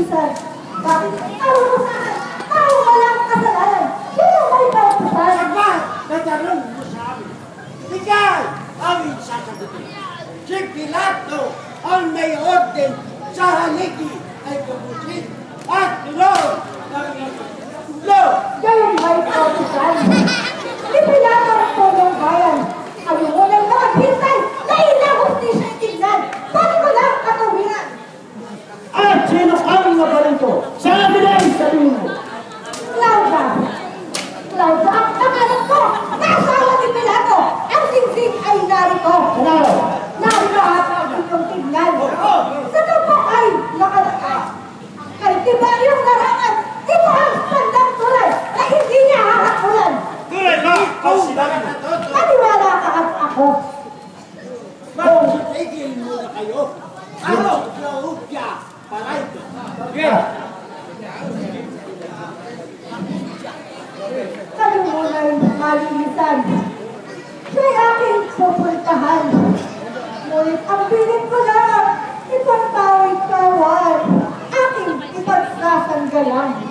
malilisan. Bakit tao mo sa akin? Tao walang kasalanan. Sino may kautusan? Sabat! Natanong mo sa amin. Ikaw ang sasagutin. Si Pilato ang may orden sa haligi ay kapusin at tulong ng tulong. Gayon may kautusan. Ipinato ang tulong bayan. Ang unang mga hintay na ilang hustisya tingnan. Bakit ko lang katuwiran? At sino ang nabalito? Sabi na ang sabihin mo. Lauda! Lauda ang pangalan ko! Nasawa ni Pilato! Ang ay narito! Ano? Narito ang inyong tingnan! Sa po ay nakalaka! Kay Tiberiong narangan, ito ang sandang tulay na hindi niya hahakulan! Tulad to. Maniwala ka at ako! Magsitigil muna kayo. Ano? Claudia Paraido. Yeah. Ngunit ang pilit ko lang, kawan. Aking ipagsasanggalan.